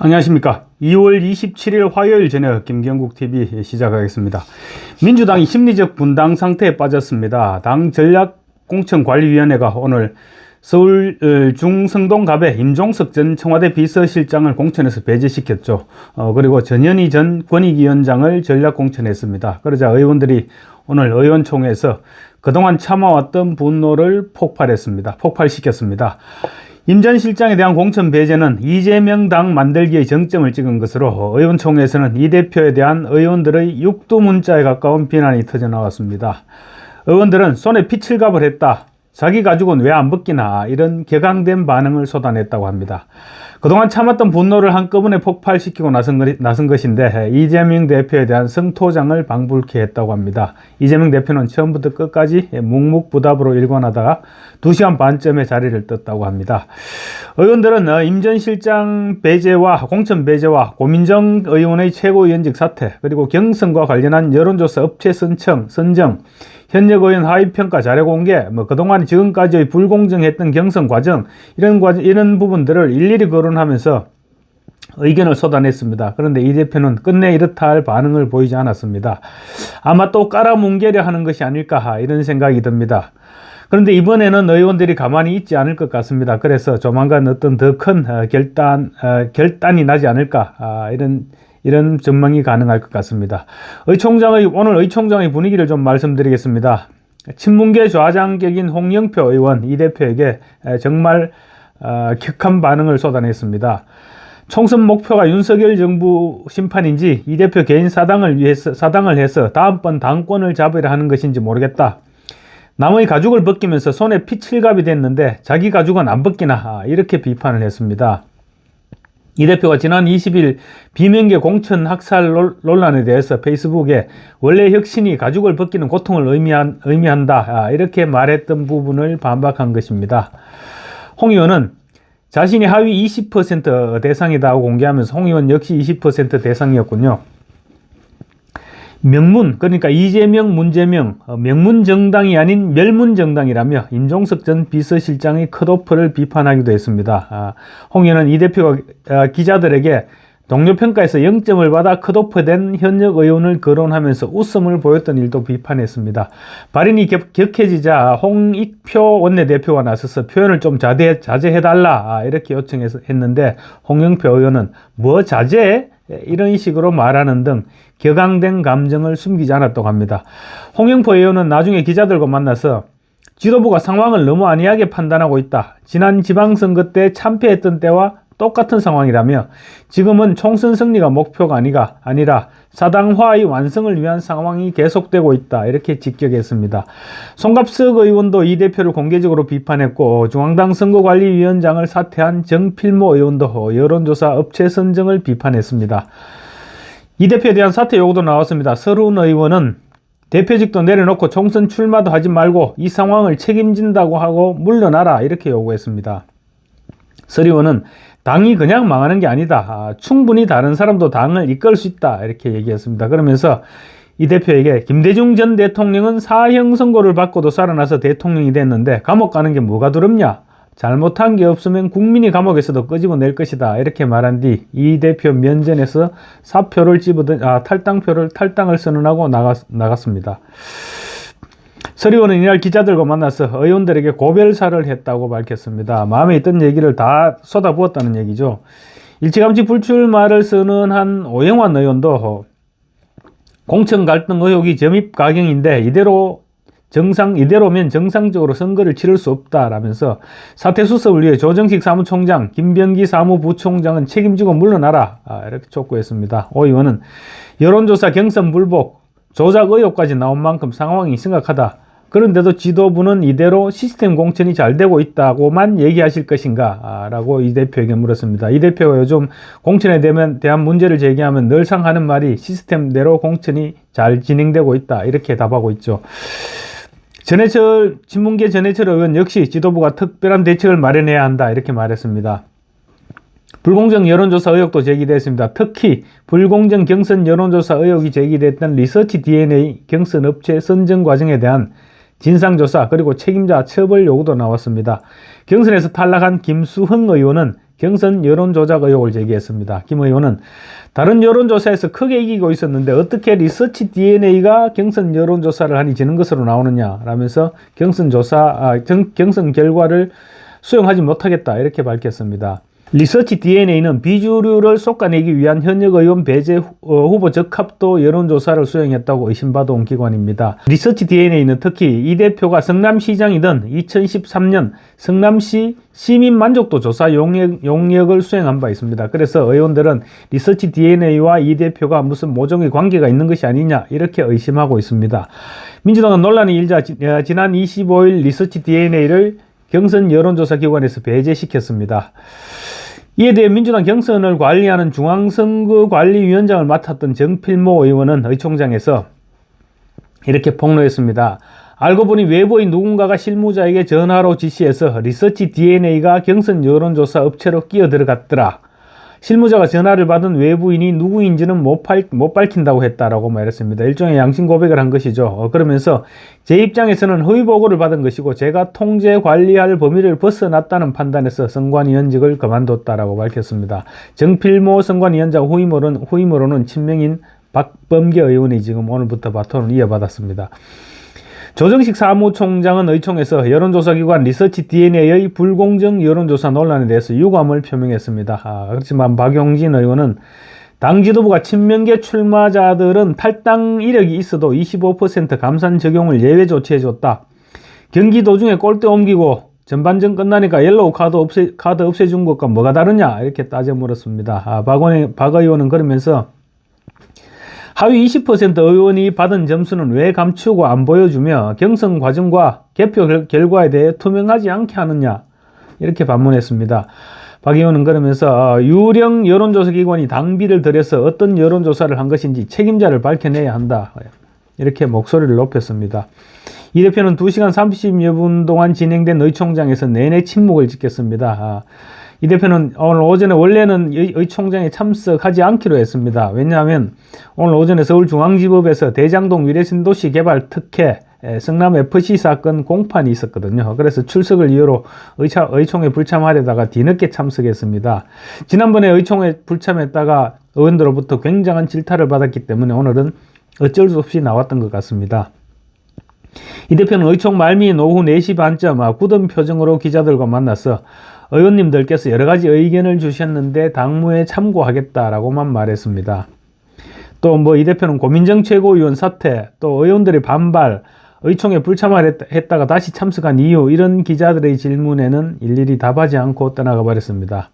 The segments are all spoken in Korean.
안녕하십니까. 2월 27일 화요일 저녁 김경국 TV 시작하겠습니다. 민주당이 심리적 분당 상태에 빠졌습니다. 당 전략 공천관리위원회가 오늘 서울 어, 중성동갑에 임종석 전 청와대 비서실장을 공천해서 배제시켰죠. 어, 그리고 전현희 전 권익위원장을 전략 공천했습니다. 그러자 의원들이 오늘 의원총회에서 그동안 참아왔던 분노를 폭발했습니다. 폭발시켰습니다. 임 전 실장에 대한 공천 배제는 이재명 당 만들기에 정점을 찍은 것으로 의원총회에서는 이 대표에 대한 의원들의 육두 문자에 가까운 비난이 터져나왔습니다. 의원들은 손에 피칠갑을 했다. 자기 가족은 왜 안 벗기나 이런 격앙된 반응을 쏟아냈다고 합니다. 그동안 참았던 분노를 한꺼번에 폭발시키고 나선, 거- 나선 것인데 이재명 대표에 대한 성토장을 방불케 했다고 합니다. 이재명 대표는 처음부터 끝까지 묵묵부답으로 일관하다가 2시간 반쯤에 자리를 떴다고 합니다. 의원들은 어, 임전 실장 배제와 공천 배제와 고민정 의원의 최고위원직 사퇴 그리고 경선과 관련한 여론조사 업체 선청, 선정 현역 의원 하위 평가 자료 공개, 뭐 그동안 지금까지의 불공정했던 경선 과정 이런 과정 이런 부분들을 일일이 거론하면서 의견을 쏟아냈습니다. 그런데 이 대표는 끝내 이렇다 할 반응을 보이지 않았습니다. 아마 또 깔아뭉개려 하는 것이 아닐까 이런 생각이 듭니다. 그런데 이번에는 의원들이 가만히 있지 않을 것 같습니다. 그래서 조만간 어떤 더 큰 결단, 어, 결단이 나지 않을까 아, 이런 이런 전망이 가능할 것 같습니다. 의총장의 오늘 의총장의 분위기를 좀 말씀드리겠습니다. 친문계 좌장격인 홍영표 의원 이 대표에게 에, 정말 어, 격한 반응을 쏟아냈습니다. 총선 목표가 윤석열 정부 심판인지 이 대표 개인 사당을 위해서 사당을 해서 다음번 당권을 잡으려 하는 것인지 모르겠다. 남의 가죽을 벗기면서 손에 피칠갑이 됐는데 자기 가죽은 안 벗기나 아, 이렇게 비판을 했습니다. 이 대표가 지난 20일 비명계 공천 학살 논- 논란에 대해서 페이스북에 원래 혁신이 가죽을 벗기는 고통을 의미한, 의미한다 아, 이렇게 말했던 부분을 반박한 것입니다. 홍 의원은 자신이 하위 20% 대상이다 고 공개하면서 홍 의원 역시 20% 대상이었군요. 명문 그러니까 이재명 문재명 어, 명문 정당이 아닌 멸문 정당이라며 임종석 전 비서실장의 컷오프를 비판하기도 했습니다. 아, 홍 의원은 이 대표가 아, 기자들에게 동료 평가에서 0점을 받아 컷오프된 현역 의원을 거론하면서 웃음을 보였던 일도 비판했습니다. 발인이 격, 격해지자 홍익표 원내대표가 나서서 표현을 좀 자제, 자제해달라 아, 이렇게 요청했는데 홍영표 의원은 뭐 자제? 이런 식으로 말하는 등 격앙된 감정을 숨기지 않았다고 합니다. 홍영표 의원은 나중에 기자들과 만나서 지도부가 상황을 너무 안이하게 판단하고 있다. 지난 지방선거 때 참패했던 때와 똑같은 상황이라며 지금은 총선 승리가 목표가 아니가 아니라 사당화의 완성을 위한 상황이 계속되고 있다. 이렇게 직격했습니다. 송갑석 의원도 이 대표를 공개적으로 비판했고 중앙당 선거관리위원장을 사퇴한 정필모 의원도 여론조사 업체 선정을 비판했습니다. 이 대표에 대한 사퇴 요구도 나왔습니다. 서른 의원은 대표직도 내려놓고 총선 출마도 하지 말고 이 상황을 책임진다고 하고 물러나라 이렇게 요구했습니다. 서 의원은 당이 그냥 망하는 게 아니다. 아, 충분히 다른 사람도 당을 이끌 수 있다. 이렇게 얘기했습니다. 그러면서 이 대표에게 김대중 전 대통령은 사형 선고를 받고도 살아나서 대통령이 됐는데 감옥 가는 게 뭐가 두렵냐? 잘못한 게 없으면 국민이 감옥에서도 끄집어 낼 것이다. 이렇게 말한 뒤 이 대표 면전에서 사표를 집어든 아, 탈당표를 탈당을 선언하고 나갔, 나갔습니다. 서 의원은 이날 기자들과 만나서 의원들에게 고별사를 했다고 밝혔습니다. 마음에 있던 얘기를 다 쏟아부었다는 얘기죠. 일찌감치 불출마를 선언한 오영환 의원도 공천 갈등 의혹이 점입 가경인데 이대로 정상 이대로면 정상적으로 선거를 치를 수 없다라면서 사퇴 수습을 위해 조정식 사무총장, 김병기 사무부총장은 책임지고 물러나라 아, 이렇게 촉구했습니다. 오 의원은 여론조사 경선 불복, 조작 의혹까지 나온 만큼 상황이 심각하다. 그런데도 지도부는 이대로 시스템 공천이 잘 되고 있다고만 얘기하실 것인가? 아, 라고 이 대표에게 물었습니다. 이 대표가 요즘 공천에 대한, 문제를 제기하면 늘상 하는 말이 시스템대로 공천이 잘 진행되고 있다. 이렇게 답하고 있죠. 전해철, 친문계 전해철 의원 역시 지도부가 특별한 대책을 마련해야 한다. 이렇게 말했습니다. 불공정 여론조사 의혹도 제기됐습니다. 특히 불공정 경선 여론조사 의혹이 제기됐던 리서치 DNA 경선 업체 선정 과정에 대한 진상조사 그리고 책임자 처벌 요구도 나왔습니다. 경선에서 탈락한 김수흥 의원은 경선 여론조작 의혹을 제기했습니다. 김 의원은 다른 여론조사에서 크게 이기고 있었는데 어떻게 리서치 DNA가 경선 여론조사를 하니 지는 것으로 나오느냐 라면서 경선 조사, 아, 경, 경선 결과를 수용하지 못하겠다 이렇게 밝혔습니다. 리서치 DNA는 비주류를 솎아내기 위한 현역 의원 배제 후- 어, 후보 적합도 여론조사를 수행했다고 의심받아 온 기관입니다. 리서치 DNA는 특히 이 대표가 성남시장이던 2013년 성남시 시민 만족도 조사 용역, 용역을 수행한 바 있습니다. 그래서 의원들은 리서치 DNA와 이 대표가 무슨 모종의 관계가 있는 것이 아니냐 이렇게 의심하고 있습니다. 민주당은 논란이 일자 지- 어, 지난 25일 리서치 DNA를 경선 여론조사 기관에서 배제시켰습니다. 이에 대해 민주당 경선을 관리하는 중앙선거관리위원장을 맡았던 정필모 의원은 의총장에서 이렇게 폭로했습니다. 알고 보니 외부인 누군가가 실무자에게 전화로 지시해서 리서치 DNA가 경선 여론조사 업체로 끼어 들어갔더라. 실무자가 전화를 받은 외부인이 누구인지는 못, 밝, 못 밝힌다고 했다라고 말했습니다. 일종의 양심 고백을 한 것이죠. 어, 그러면서 제 입장에서는 허위 보고를 받은 것이고 제가 통제 관리할 범위를 벗어났다는 판단에서 선관위원직을 그만뒀다라고 밝혔습니다. 정필모 선관위원장 후임으로는, 후임으로는 친명인 박범계 의원이 지금 오늘부터 바톤을 이어받았습니다. 조정식 사무총장은 의총에서 여론조사기관 리서치 DNA의 불공정 여론조사 논란에 대해서 유감을 표명했습니다. 아, 그렇지만 박용진 의원은 당 지도부가 친명계 출마자들은 탈당 이력이 있어도 25% 감산 적용을 예외 조치해줬다. 경기 도중에 골대 옮기고 전반전 끝나니까 옐로우 카드 없애, 카드 없애준 것과 뭐가 다르냐 이렇게 따져 물었습니다. 아, 박, 박 의원은 그러면서 하위 20% 의원이 받은 점수는 왜 감추고 안 보여주며 경선 과정과 개표 결- 결과에 대해 투명하지 않게 하느냐 이렇게 반문했습니다. 박 의원은 그러면서 어, 유령 여론조사 기관이 당비를 들여서 어떤 여론조사를 한 것인지 책임자를 밝혀내야 한다 이렇게 목소리를 높였습니다. 이 대표는 2시간 30여 분 동안 진행된 의총장에서 내내 침묵을 지켰습니다. 아, 이 대표는 오늘 오전에 원래는 의, 의총장에 참석하지 않기로 했습니다. 왜냐하면 오늘 오전에 서울중앙지법에서 대장동 위례신도시 개발 특혜 에, 성남 FC 사건 공판이 있었거든요. 그래서 출석을 이유로 의차, 의총에 불참하려다가 뒤늦게 참석했습니다. 지난번에 의총에 불참했다가 의원들로부터 굉장한 질타를 받았기 때문에 오늘은 어쩔 수 없이 나왔던 것 같습니다. 이 대표는 의총 말미인 오후 4시 반쯤 아, 굳은 표정으로 기자들과 만나서 의원님들께서 여러 가지 의견을 주셨는데 당무에 참고하겠다라고만 말했습니다. 또 뭐 이 대표는 고민정 최고위원 사퇴, 또 의원들의 반발, 의총에 불참을 했, 다가 다시 참석한 이유 이런 기자들의 질문에는 일일이 답하지 않고 떠나가 버렸습니다.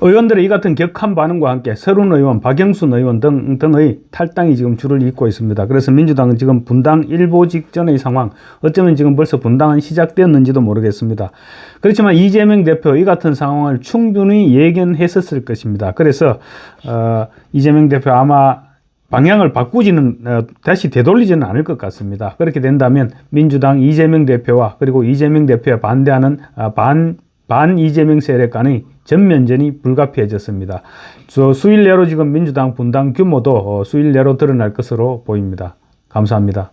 의원들의 이 같은 격한 반응과 함께 서른 의원, 박영순 의원 등, 등의 탈당이 지금 줄을 잇고 있습니다. 그래서 민주당은 지금 분당 일보 직전의 상황, 어쩌면 지금 벌써 분당은 시작되었는지도 모르겠습니다. 그렇지만 이재명 대표 이 같은 상황을 충분히 예견했었을 것입니다. 그래서 어, 이재명 대표 아마 방향을 바꾸지는 어, 다시 되돌리지는 않을 것 같습니다. 그렇게 된다면 민주당 이재명 대표와 그리고 이재명 대표에 반대하는 아, 반, 반 이재명 세력 간의 전면전이 불가피해졌습니다. 저 수일 내로 지금 민주당 분당 규모도 어, 수일 내로 드러날 것으로 보입니다. 감사합니다.